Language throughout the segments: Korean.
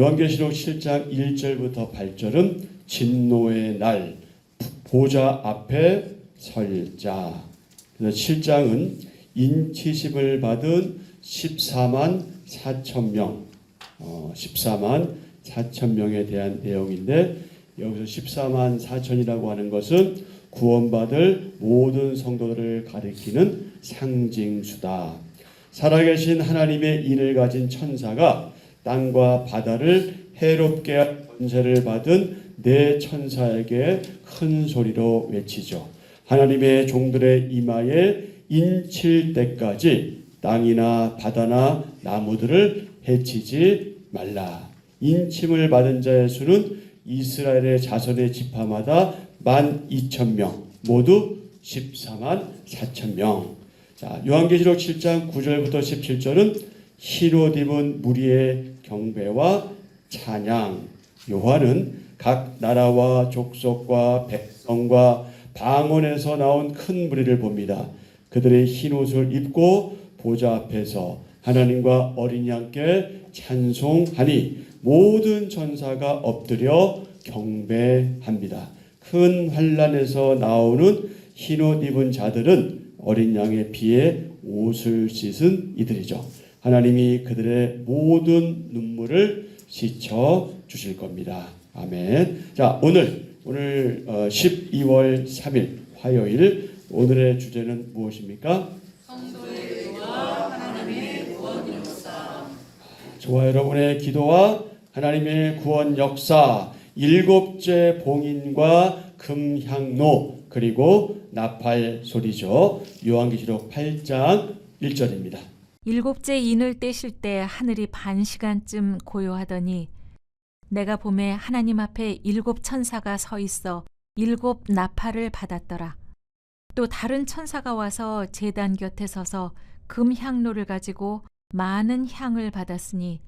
요한계시록 7장 1절부터 8절은 진노의 날 보좌 앞에 설 자. 그래서 7장은 인치심을 받은 14만 4천 명, 어, 14만 4천 명에 대한 내용인데 여기서 14만 4천이라고 하는 것은 구원받을 모든 성도들을 가리키는 상징수다. 살아계신 하나님의 인을 가진 천사가 땅과 바다를 해롭게 할 권세를 받은 네 천사에게 큰 소리로 외치죠. 하나님의 종들의 이마에 인칠 때까지 땅이나 바다나 나무들을 해치지 말라. 인침을 받은 자의 수는 이스라엘의 자손의 지파마다 만 이천 명, 모두 14만 4천 명. 자, 요한계시록 7장 9절부터 17절은 흰옷 입은 무리의 경배와 찬양. 요한은 각 나라와 족속과 백성과 방언에서 나온 큰 무리를 봅니다. 그들의 흰 옷을 입고 보좌 앞에서 하나님과 어린 양께 찬송하니 모든 천사가 엎드려 경배합니다. 큰 환란에서 나오는 흰옷 입은 자들은 어린 양의 피에 옷을 씻은 이들이죠. 하나님이 그들의 모든 눈물을 씻어 주실 겁니다. 아멘. 자, 오늘 오늘 12월 3일 화요일 오늘의 주제는 무엇입니까? 저와 여러분의 기도와 하나님의 구원 역사 일곱째 봉인과 금향로 그리고 나팔 소리죠. 요한계시록 8장 1절입니다. 일곱째 인을 떼실 때 하늘이 반 시간쯤 고요하더니 내가 봄에 하나님 앞에 일곱 천사가 서 있어 일곱 나팔을 받았더라. 또 다른 천사가 와서 제단 곁에 서서 금향로를 가지고 많은 향을 받았으니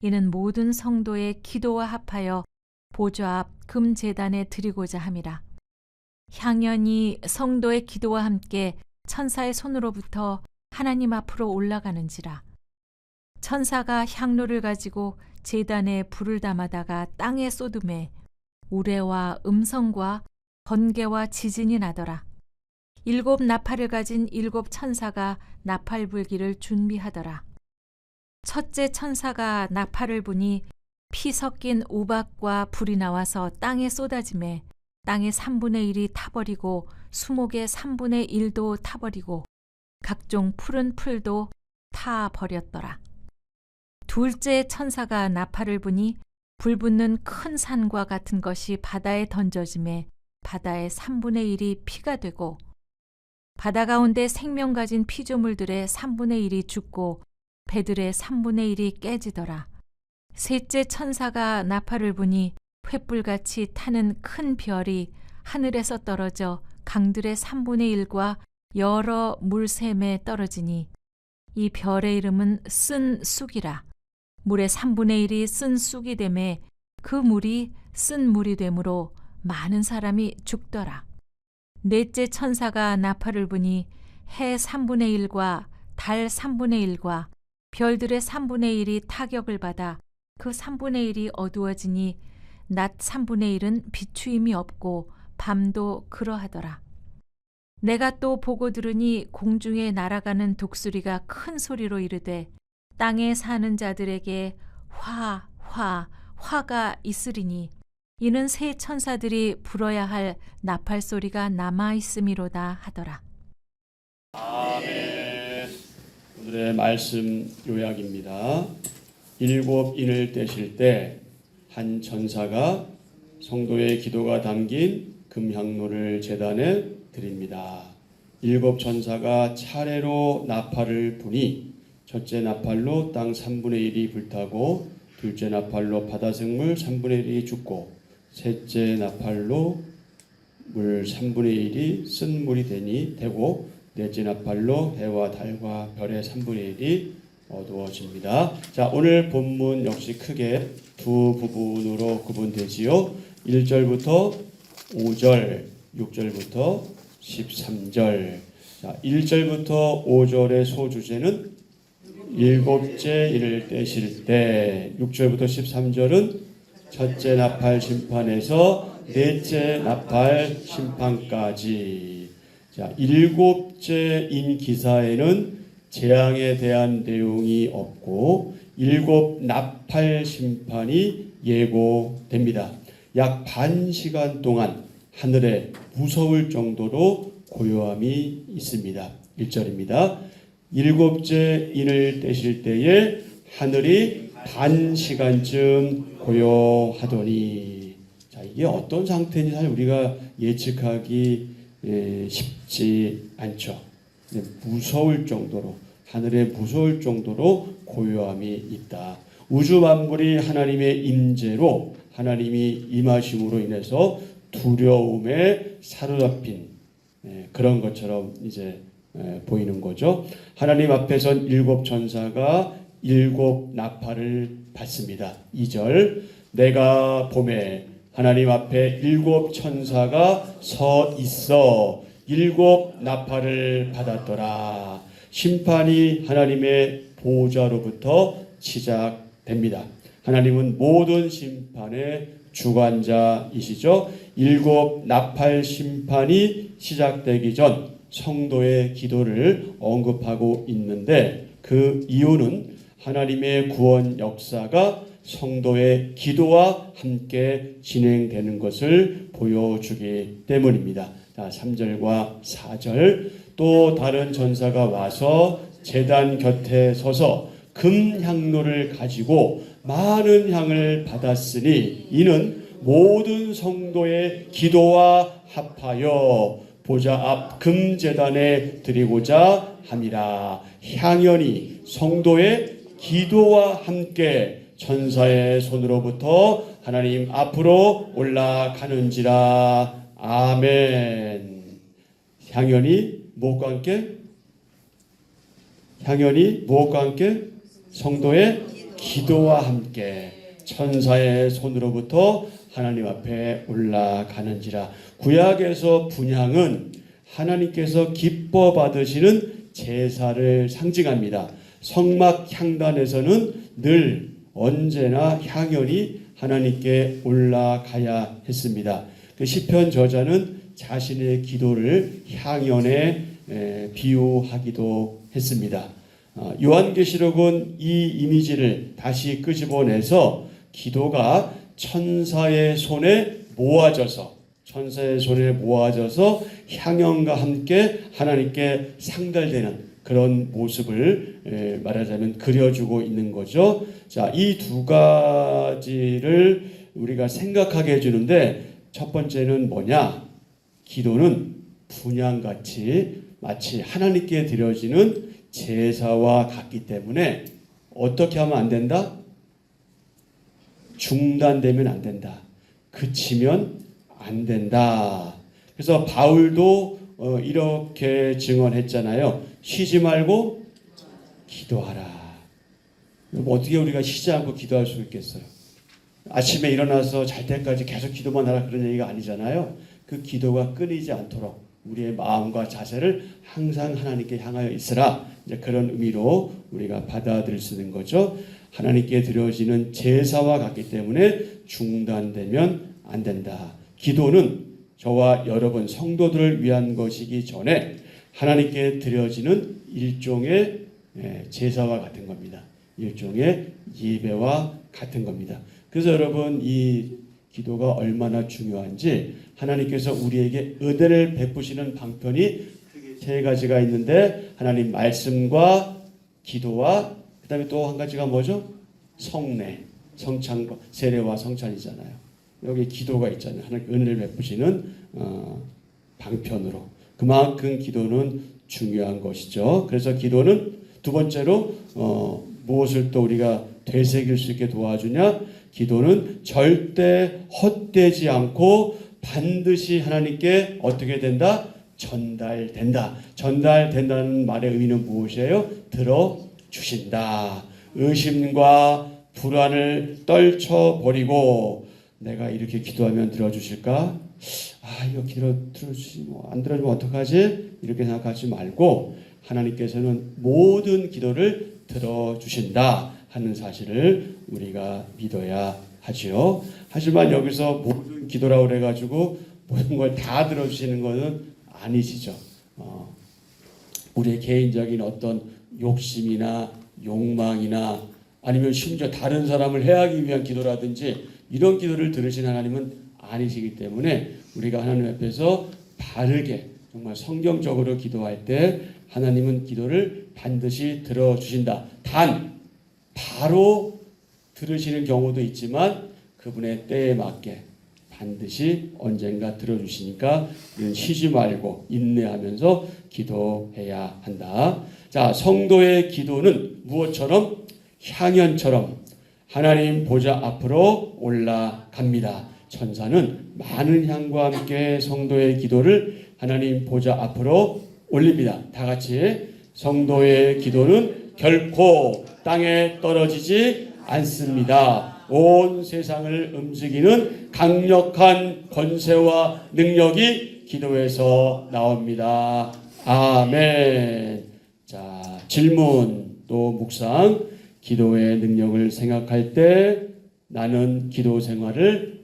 이는 모든 성도의 기도와 합하여 보좌 앞 금제단에 드리고자 함이라. 향연이 성도의 기도와 함께 천사의 손으로부터 하나님 앞으로 올라가는지라. 천사가 향로를 가지고 제단에 불을 담아다가 땅에 쏟음에 우레와 음성과 번개와 지진이 나더라. 일곱 나팔을 가진 일곱 천사가 나팔 불기를 준비하더라. 첫째 천사가 나팔을 부니 피 섞인 우박과 불이 나와서 땅에 쏟아짐에 땅의 3분의 1이 타버리고 수목의 3분의 1도 타버리고 각종 푸른 풀도 타 버렸더라. 둘째 천사가 나팔을 부니 불붙는 큰 산과 같은 것이 바다에 던져짐에 바다의 3분의 1이 피가 되고 바다 가운데 생명 가진 피조물들의 3분의 1이 죽고 배들의 3분의 1이 깨지더라. 셋째 천사가 나팔을 부니 횃불같이 타는 큰 별이 하늘에서 떨어져 강들의 3분의 1과 여러 물샘에 떨어지니 이 별의 이름은 쓴 쑥이라. 물의 3분의 1이 쓴 쑥이 되매 그 물이 쓴 물이 되므로 많은 사람이 죽더라. 넷째 천사가 나팔을 부니 해 3분의 1과 달 3분의 1과 별들의 3분의 1이 타격을 받아 그 3분의 1이 어두워지니 낮 3분의 1은 비추임이 없고 밤도 그러하더라. 내가 또 보고 들으니 공중에 날아가는 독수리가 큰 소리로 이르되 땅에 사는 자들에게 화, 화, 화가 있으리니 이는 새 천사들이 불어야 할 나팔 소리가 남아 있음이로다 하더라. 아멘. 오늘의 말씀 요약입니다. 일곱 인을 떼실 때 한 천사가 성도의 기도가 담긴 금향로를 제단에 드립니다. 일곱 천사가 차례로 나팔을 부니 첫째 나팔로 땅 3분의 1이 불타고 둘째 나팔로 바다 생물 3분의 1이 죽고 셋째 나팔로 물 3분의 1이 쓴 물이 되니 되고 넷째 나팔로 해와 달과 별의 3분의 1이 어두워집니다. 자, 오늘 본문 역시 크게 두 부분으로 구분되지요. 1절부터 5절, 6절부터 13절. 자, 1절부터 5절의 소주제는 일곱째 인을 떼실 때 6절부터 13절은 첫째 나팔 심판에서 넷째 나팔 심판까지 자 일곱째 인 기사에는 재앙에 대한 내용이 없고 일곱 나팔 심판이 예고됩니다. 약 반 시간 동안 하늘에 무서울 정도로 고요함이 있습니다. 1절입니다. 일곱째 인을 떼실 때에 하늘이 반 시간쯤 고요하더니 자 이게 어떤 상태인지 사실 우리가 예측하기 에, 쉽지 않죠. 네, 무서울 정도로 하늘에 무서울 정도로 고요함이 있다. 우주 만물이 하나님의 임재로 하나님이 임하심으로 인해서 두려움에 사로잡힌 예, 그런 것처럼 이제 예, 보이는 거죠. 하나님 앞에선 일곱 천사가 일곱 나팔을 받습니다. 2절 내가 봄에 하나님 앞에 일곱 천사가 서 있어 일곱 나팔을 받았더라. 심판이 하나님의 보좌로부터 시작됩니다. 하나님은 모든 심판의 주관자이시죠. 일곱 나팔 심판이 시작되기 전 성도의 기도를 언급하고 있는데 그 이유는 하나님의 구원 역사가 성도의 기도와 함께 진행되는 것을 보여주기 때문입니다. 자, 3절과 4절 또 다른 전사가 와서 제단 곁에 서서 금 향로를 가지고 많은 향을 받았으니 이는 모든 성도의 기도와 합하여 보좌 앞 금제단에 드리고자 함이라. 향연이 성도의 기도와 함께 천사의 손으로부터 하나님 앞으로 올라가는지라. 아멘. 향연이 무엇과 함께? 향연이 무엇과 함께? 성도의 기도와 함께 천사의 손으로부터 하나님 앞에 올라가는지라 구약에서 분향은 하나님께서 기뻐 받으시는 제사를 상징합니다. 성막 향단에서는 늘 언제나 향연이 하나님께 올라가야 했습니다. 그 시편 저자는 자신의 기도를 향연에 에, 비유하기도 했습니다. 어, 요한계시록은 이 이미지를 다시 끄집어내서 기도가 천사의 손에 모아져서 천사의 손에 모아져서 향연과 함께 하나님께 상달되는 그런 모습을 에, 말하자면 그려주고 있는 거죠. 자, 이 두 가지를 우리가 생각하게 해주는데 첫 번째는 뭐냐? 기도는 분양같이 마치 하나님께 드려지는 제사와 같기 때문에 어떻게 하면 안 된다? 중단되면 안 된다. 그치면 안 된다. 그래서 바울도 어, 이렇게 증언했잖아요. 쉬지 말고 기도하라. 뭐 어떻게 우리가 쉬지 않고 기도할 수 있겠어요? 아침에 일어나서 잘 때까지 계속 기도만 하라 그런 얘기가 아니잖아요. 그 기도가 끊이지 않도록 우리의 마음과 자세를 항상 하나님께 향하여 있으라. 이제 그런 의미로 우리가 받아들일 수 있는 거죠. 하나님께 드려지는 제사와 같기 때문에 중단되면 안 된다. 기도는 저와 여러분 성도들을 위한 것이기 전에 하나님께 드려지는 일종의 예, 제사와 같은 겁니다. 일종의 예배와 같은 겁니다. 그래서 여러분 이 기도가 얼마나 중요한지 하나님께서 우리에게 은혜를 베푸시는 방편이 세 가지가 있는데 하나님 말씀과 기도와 그다음에 또 한 가지가 뭐죠? 성례, 성찬과 세례와 성찬이잖아요. 여기 기도가 있잖아요. 하나님 은혜를 베푸시는 어, 방편으로 그만큼 기도는 중요한 것이죠. 그래서 기도는 두 번째로 어, 무엇을 또 우리가 되새길 수 있게 도와주냐? 기도는 절대 헛되지 않고 반드시 하나님께 어떻게 된다? 전달된다. 전달된다는 말의 의미는 무엇이에요? 들어주신다. 의심과 불안을 떨쳐버리고 내가 이렇게 기도하면 들어주실까? 아, 이거 기도 들어주시, 뭐, 안 들어주면 어떡하지? 이렇게 생각하지 말고 하나님께서는 모든 기도를 들어주신다 하는 사실을 우리가 믿어야 하지요. 하지만 여기서 모든 기도라고 그래가지고 모든 걸 다 들어주시는 것은 아니시죠. 어, 우리의 개인적인 어떤 욕심이나 욕망이나 아니면 심지어 다른 사람을 해하기 위한 기도라든지 이런 기도를 들으신 하나님은 아니시기 때문에 우리가 하나님 앞에서 바르게 정말 성경적으로 기도할 때 하나님은 기도를 반드시 들어주신다. 단 바로 들으시는 경우도 있지만 그분의 때에 맞게 반드시 언젠가 들어주시니까 우리는 쉬지 말고 인내하면서 기도해야 한다. 자, 성도의 기도는 무엇처럼 향연처럼 하나님 보좌 앞으로 올라갑니다. 천사는 많은 향과 함께 성도의 기도를 하나님 보좌 앞으로 올립니다. 다 같이 성도의 기도는 결코 땅에 떨어지지 않습니다. 온 세상을 움직이는 강력한 권세와 능력이 기도에서 나옵니다. 아멘. 자, 질문 또 묵상. 기도의 능력을 생각할 때 나는 기도 생활을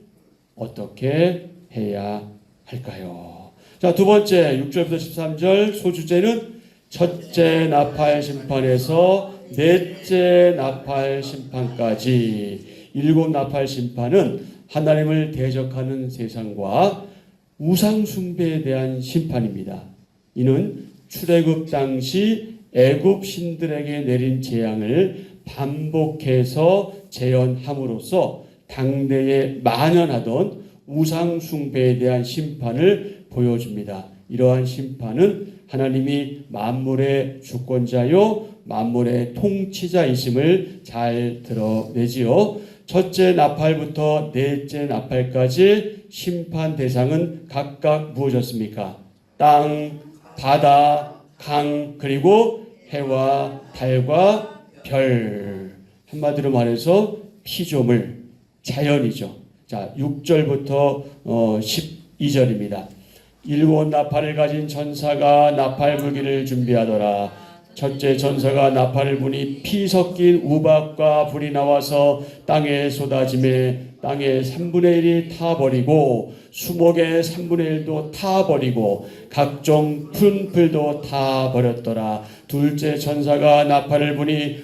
어떻게 해야 할까요? 자, 두 번째 6절부터 13절 소주제는 첫째 나팔 심판에서 넷째 나팔 심판까지 일곱 나팔 심판은 하나님을 대적하는 세상과 우상 숭배에 대한 심판입니다. 이는 출애굽 당시 애굽 신들에게 내린 재앙을 반복해서 재현함으로써 당대에 만연하던 우상 숭배에 대한 심판을 보여줍니다. 이러한 심판은 하나님이 만물의 주권자요 만물의 통치자이심을 잘 드러내지요. 첫째 나팔부터 넷째 나팔까지 심판 대상은 각각 무엇이었습니까? 땅, 바다, 강, 그리고 해와 달과 별. 한마디로 말해서 피조물, 자연이죠. 자, 6절부터 어, 12절입니다. 일곱 나팔을 가진 천사가 나팔 불기를 준비하더라. 첫째 천사가 나팔을 부니 피 섞인 우박과 불이 나와서 땅에 쏟아짐에 땅의 3분의 1이 타버리고 수목의 3분의 1도 타버리고 각종 푸른 풀도 타버렸더라. 둘째 천사가 나팔을 부니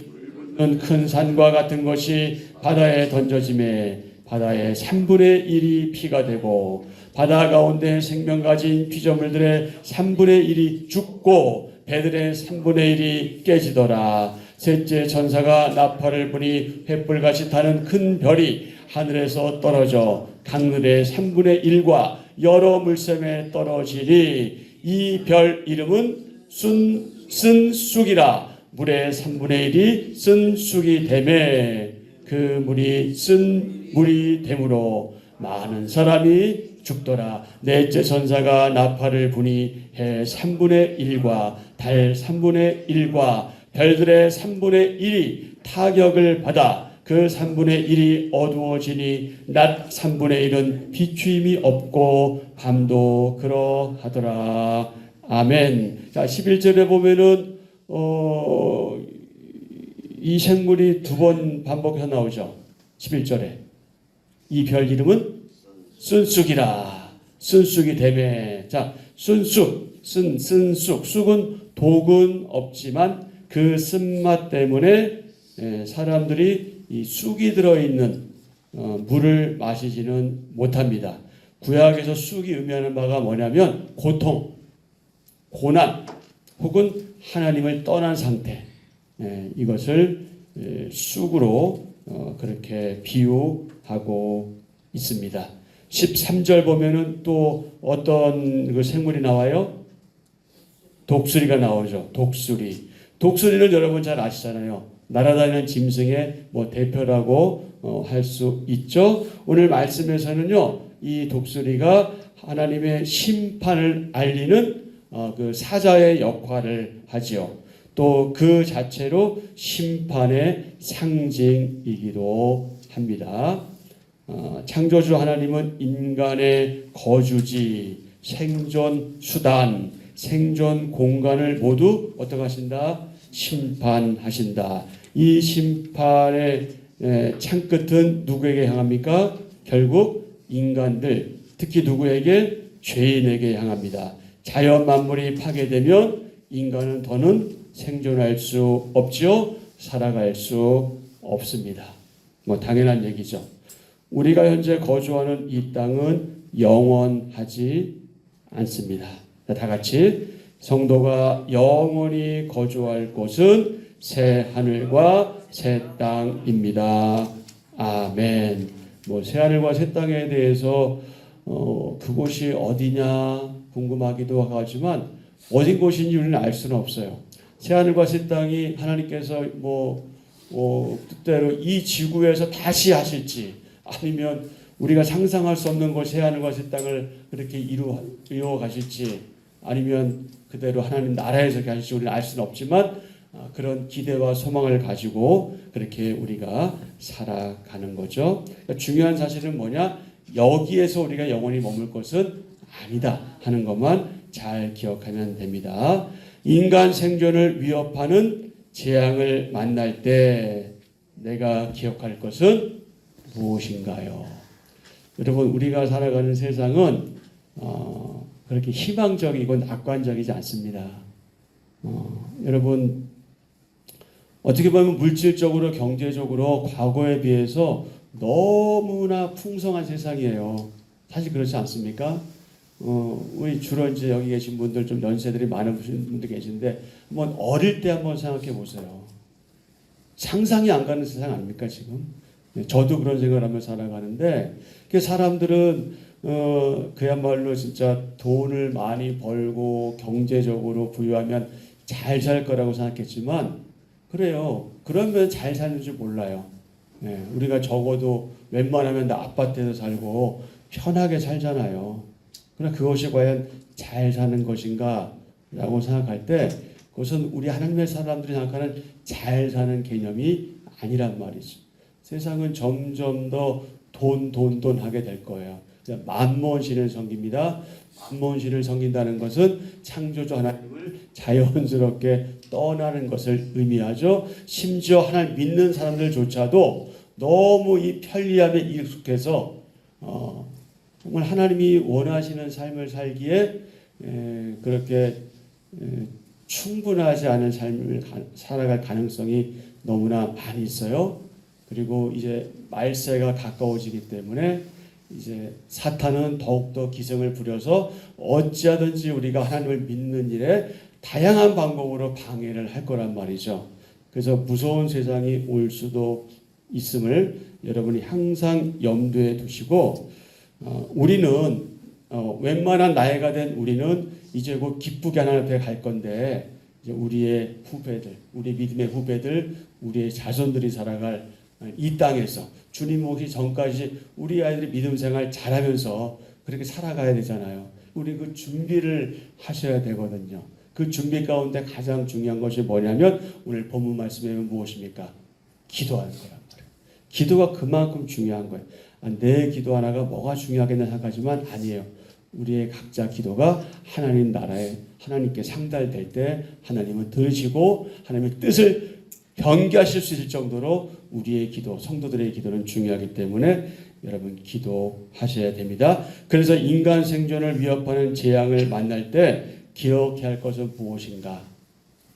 큰 산과 같은 것이 바다에 던져짐에 바다의 3분의 1이 피가 되고 바다 가운데 생명 가진 피조물들의 3분의 1이 죽고 배들의 3분의 1이 깨지더라. 셋째 천사가 나팔을 부니 횃불같이 타는 큰 별이 하늘에서 떨어져 강늘의 3분의 1과 여러 물샘에 떨어지니 이 별 이름은 순, 쓴쑥이라 물의 3분의 1이 쓴쑥이 되매 그 물이 쓴 물이 되므로 많은 사람이 죽더라. 넷째 천사가 나팔을 부니 해 3분의 1과 달 3분의 1과 별들의 3분의 1이 타격을 받아 그 3분의 1이 어두워지니 낮 3분의 1은 비추임이 없고 밤도 그러하더라. 아멘. 자, 11절에 보면은 어, 이 생물이 두 번 반복해서 나오죠. 11절에. 이 별 이름은 순쑥이라. 순쑥이 되매. 자, 순쑥, 쓴, 쓴쑥. 쑥은 독은 없지만 그 쓴맛 때문에 예, 사람들이 이 쑥이 들어있는 어, 물을 마시지는 못합니다. 구약에서 쑥이 의미하는 바가 뭐냐면 고통, 고난, 혹은 하나님을 떠난 상태. 예, 이것을 예, 쑥으로 어, 그렇게 비유하고 있습니다. 13절 보면은 또 어떤 그 생물이 나와요? 독수리가 나오죠. 독수리. 독수리는 여러분 잘 아시잖아요. 날아다니는 짐승의 뭐 대표라고 어, 할 수 있죠. 오늘 말씀에서는요, 이 독수리가 하나님의 심판을 알리는 어, 그 사자의 역할을 하지요. 또 그 자체로 심판의 상징이기도 합니다. 어, 창조주 하나님은 인간의 거주지, 생존 수단, 생존 공간을 모두 어떻게 하신다? 심판하신다. 이 심판의 에, 창끝은 누구에게 향합니까? 결국 인간들, 특히 누구에게? 죄인에게 향합니다. 자연 만물이 파괴되면 인간은 더는 생존할 수 없지요. 살아갈 수 없습니다. 뭐 당연한 얘기죠. 우리가 현재 거주하는 이 땅은 영원하지 않습니다. 자, 다 같이 성도가 영원히 거주할 곳은 새 하늘과 새 땅입니다. 아멘. 뭐 새 하늘과 새 땅에 대해서 어, 그곳이 어디냐 궁금하기도 하지만 어디 곳인지 우리는 알 수는 없어요. 새 하늘과 새 땅이 하나님께서 뭐 어, 뜻대로 이 지구에서 다시 하실지 아니면 우리가 상상할 수 없는 곳 새 하늘과 새 땅을 그렇게 이루어, 이루어 가실지 아니면 그대로 하나님 나라에서 하실지 우리는 알 수는 없지만 아, 그런 기대와 소망을 가지고 그렇게 우리가 살아가는 거죠. 그러니까 중요한 사실은 뭐냐? 여기에서 우리가 영원히 머물 것은 아니다 하는 것만 잘 기억하면 됩니다. 인간 생존을 위협하는 재앙을 만날 때 내가 기억할 것은 무엇인가요? 여러분 우리가 살아가는 세상은 어, 그렇게 희망적이고 낙관적이지 않습니다. 어, 여러분 어떻게 보면 물질적으로 경제적으로 과거에 비해서 너무나 풍성한 세상이에요. 사실 그렇지 않습니까? 어, 우리 주로 이제 여기 계신 분들 좀 연세들이 많은 분들 계신데 한번 어릴 때 한번 생각해 보세요. 상상이 안 가는 세상 아닙니까 지금? 네, 저도 그런 생각을 하며 살아가는데 그 사람들은 어, 그야말로 진짜 돈을 많이 벌고 경제적으로 부유하면 잘 살 거라고 생각했지만 그래요. 그러면 잘 사는 줄 몰라요. 네, 우리가 적어도 웬만하면 다 아파트에서 살고 편하게 살잖아요. 그러나 그것이 과연 잘 사는 것인가? 라고 생각할 때 그것은 우리 하나님의 사람들이 생각하는 잘 사는 개념이 아니란 말이죠. 세상은 점점 더 돈, 돈, 돈 하게 될 거예요. 만몬 신을 섬깁니다. 만몬 신을 섬긴다는 것은 창조주 하나님을 자연스럽게 떠나는 것을 의미하죠. 심지어 하나님 믿는 사람들조차도 너무 이 편리함에 익숙해서 어, 정말 하나님이 원하시는 삶을 살기에 에, 그렇게 에, 충분하지 않은 삶을 가, 살아갈 가능성이 너무나 많이 있어요. 그리고 이제 말세가 가까워지기 때문에 이제 사탄은 더욱더 기승을 부려서 어찌하든지 우리가 하나님을 믿는 일에 다양한 방법으로 방해를 할 거란 말이죠. 그래서 무서운 세상이 올 수도 있음을 여러분이 항상 염두에 두시고 어, 우리는 어, 웬만한 나이가 된 우리는 이제 곧 기쁘게 하나님 앞에 갈 건데 우리의 후배들, 우리 믿음의 후배들, 우리의 자손들이 살아갈 이 땅에서 주님 오기 전까지 우리 아이들이 믿음 생활 잘하면서 그렇게 살아가야 되잖아요. 우리 그 준비를 하셔야 되거든요. 그 준비 가운데 가장 중요한 것이 뭐냐면 오늘 본문 말씀에 무엇입니까? 기도하는 거란 말이에요. 기도가 그만큼 중요한 거예요. 아, 내 기도 하나가 뭐가 중요하겠나 생각하지만 아니에요. 우리의 각자 기도가 하나님 나라에 하나님께 상달될 때 하나님은 들으시고 하나님의 뜻을 변개하실 수 있을 정도로 우리의 기도, 성도들의 기도는 중요하기 때문에 여러분 기도하셔야 됩니다. 그래서 인간 생존을 위협하는 재앙을 만날 때 기억해야 할 것은 무엇인가?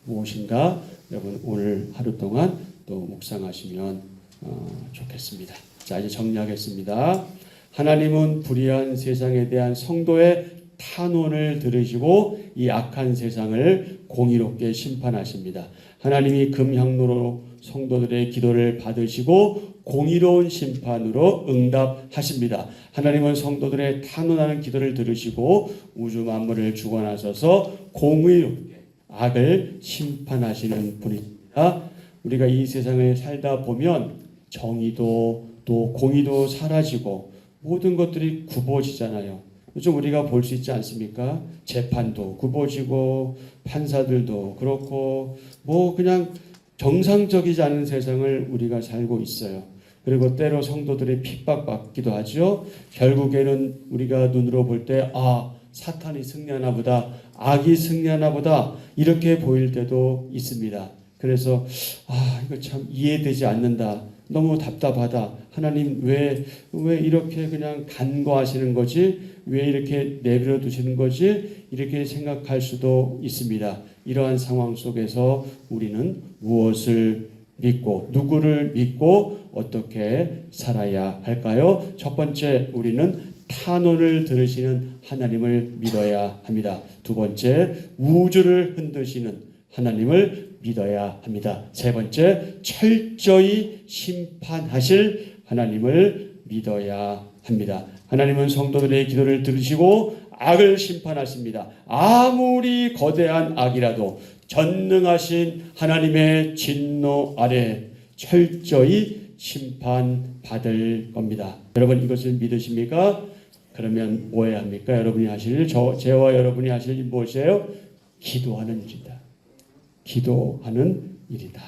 무엇인가? 여러분 오늘 하루 동안 또 묵상하시면 어, 좋겠습니다. 자 이제 정리하겠습니다. 하나님은 불의한 세상에 대한 성도의 탄원을 들으시고 이 악한 세상을 공의롭게 심판하십니다. 하나님이 금향로로 성도들의 기도를 받으시고 공의로운 심판으로 응답하십니다. 하나님은 성도들의 탄원하는 기도를 들으시고 우주 만물을 주관하셔서 공의롭게 악을 심판하시는 분입니다. 우리가 이 세상을 살다 보면 정의도 또 공의도 사라지고 모든 것들이 굽어지잖아요. 요즘 우리가 볼 수 있지 않습니까? 재판도 굽어지고 판사들도 그렇고 뭐 그냥 정상적이지 않은 세상을 우리가 살고 있어요. 그리고 때로 성도들이 핍박받기도 하죠. 결국에는 우리가 눈으로 볼 때 아, 사탄이 승리하나 보다. 악이 승리하나 보다. 이렇게 보일 때도 있습니다. 그래서 아 이거 참 이해되지 않는다. 너무 답답하다. 하나님 왜 왜 이렇게 그냥 간과하시는 거지? 왜 이렇게 내버려 두시는 거지? 이렇게 생각할 수도 있습니다. 이러한 상황 속에서 우리는 무엇을 믿고 누구를 믿고 어떻게 살아야 할까요? 첫 번째 우리는 탄원을 들으시는 하나님을 믿어야 합니다. 두 번째 우주를 흔드시는 하나님을 믿어야 합니다. 세 번째 철저히 심판하실 하나님을 믿어야 합니다. 하나님은 성도들의 기도를 들으시고 악을 심판하십니다. 아무리 거대한 악이라도 전능하신 하나님의 진노 아래 철저히 심판받을 겁니다. 여러분 이것을 믿으십니까? 그러면 오해합니까? 여러분이 하실 일, 저, 저와 여러분이 하실 일 무엇이에요? 기도하는 일이다. 기도하는 일이다.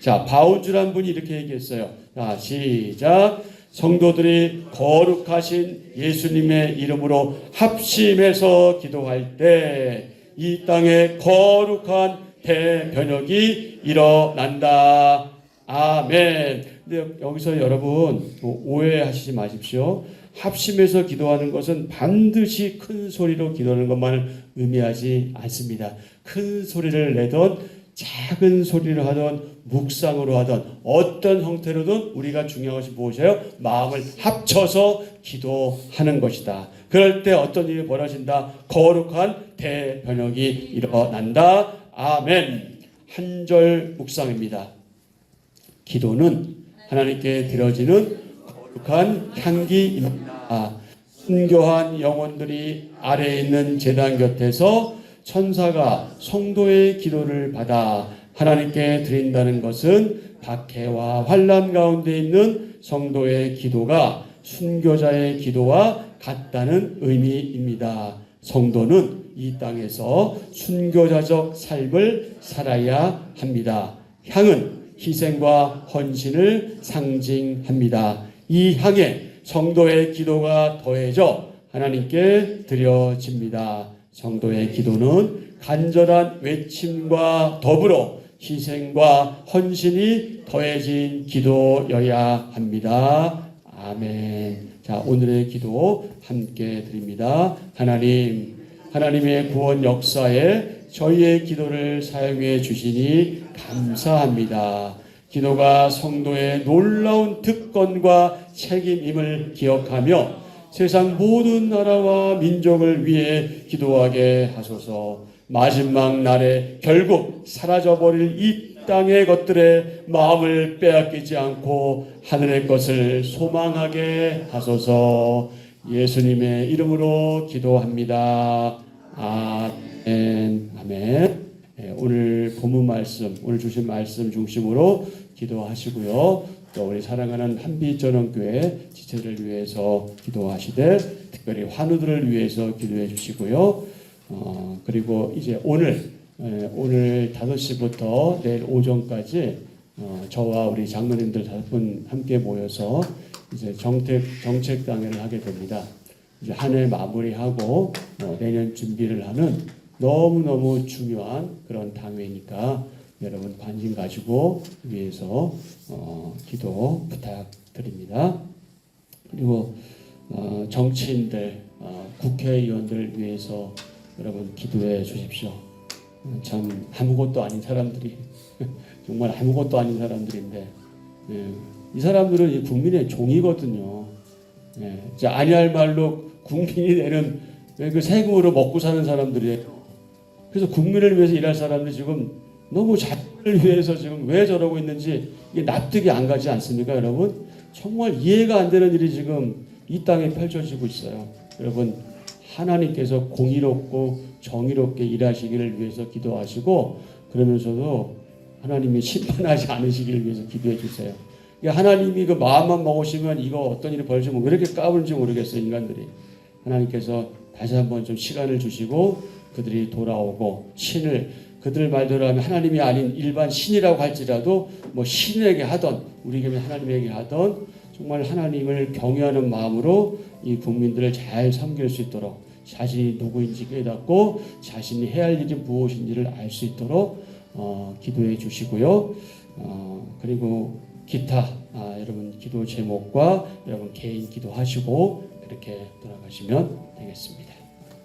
자, 바울주란 분이 이렇게 얘기했어요. 자, 시작. 성도들이 거룩하신 예수님의 이름으로 합심해서 기도할 때 이 땅에 거룩한 대변혁이 일어난다. 아멘. 근데 여기서 여러분 오해하시지 마십시오. 합심해서 기도하는 것은 반드시 큰 소리로 기도하는 것만을 의미하지 않습니다. 큰 소리를 내던 작은 소리를 하던 묵상으로 하던 어떤 형태로든 우리가 중요한 것이 무엇이에요? 마음을 합쳐서 기도하는 것이다. 그럴 때 어떤 일이 벌어진다? 거룩한 대변혁이 일어난다. 아멘. 한 절 묵상입니다. 기도는 하나님께 드려지는 거룩한 향기입니다. 순교한 영혼들이 아래에 있는 제단 곁에서 천사가 성도의 기도를 받아 하나님께 드린다는 것은 박해와 환란 가운데 있는 성도의 기도가 순교자의 기도와 같다는 의미입니다. 성도는 이 땅에서 순교자적 삶을 살아야 합니다. 향은 희생과 헌신을 상징합니다. 이 향에 성도의 기도가 더해져 하나님께 드려집니다. 성도의 기도는 간절한 외침과 더불어 희생과 헌신이 더해진 기도여야 합니다. 아멘. 자, 오늘의 기도 함께 드립니다. 하나님, 하나님의 구원 역사에 저희의 기도를 사용해 주시니 감사합니다. 기도가 성도의 놀라운 특권과 책임임을 기억하며 세상 모든 나라와 민족을 위해 기도하게 하소서. 마지막 날에 결국 사라져버릴 이 땅의 것들의 마음을 빼앗기지 않고 하늘의 것을 소망하게 하소서. 예수님의 이름으로 기도합니다. 아멘. 아멘. 예, 오늘 본문 말씀, 오늘 주신 말씀 중심으로 기도하시고요. 또 우리 사랑하는 한비전원교회 지체를 위해서 기도하시되 특별히 환우들을 위해서 기도해 주시고요. 어, 그리고 이제 오늘 예, 오늘 5시부터 내일 오전까지 어, 저와 우리 장로님들 다섯 분 함께 모여서 이제 정책 정책 당회를 하게 됩니다. 이제 한 해 마무리하고 어, 내년 준비를 하는 너무 너무 중요한 그런 당회니까 여러분 관심 가지고 위해서 어, 기도 부탁드립니다. 그리고 어, 정치인들, 어, 국회의원들 위해서 여러분 기도해 주십시오. 어, 참 아무것도 아닌 사람들이 정말 아무것도 아닌 사람들인데 예, 이 사람들은 이 국민의 종이거든요. 예, 아니할 말로 국민이 내는 그 세금으로 먹고 사는 사람들이에요. 그래서 국민을 위해서 일할 사람들이 지금 너무 자신을 위해서 지금 왜 저러고 있는지 이게 납득이 안 가지 않습니까, 여러분? 정말 이해가 안 되는 일이 지금 이 땅에 펼쳐지고 있어요. 여러분, 하나님께서 공의롭고 정의롭게 일하시기를 위해서 기도하시고 그러면서도 하나님이 심판하지 않으시기를 위해서 기도해 주세요. 하나님이 그 마음만 먹으시면 이거 어떤 일이 벌어지면 왜 이렇게 까불는지 모르겠어요, 인간들이. 하나님께서 다시 한번 좀 시간을 주시고 그들이 돌아오고 신을 그들 말대로 하면 하나님이 아닌 일반 신이라고 할지라도 뭐 신에게 하던 우리에게 하나님에게 하던 정말 하나님을 경외하는 마음으로 이 국민들을 잘 섬길 수 있도록 자신이 누구인지 깨닫고 자신이 해야 할 일이 무엇인지를 알 수 있도록 어, 기도해 주시고요. 어, 그리고 기타 아, 여러분 기도 제목과 여러분 개인 기도하시고 그렇게 돌아가시면 되겠습니다.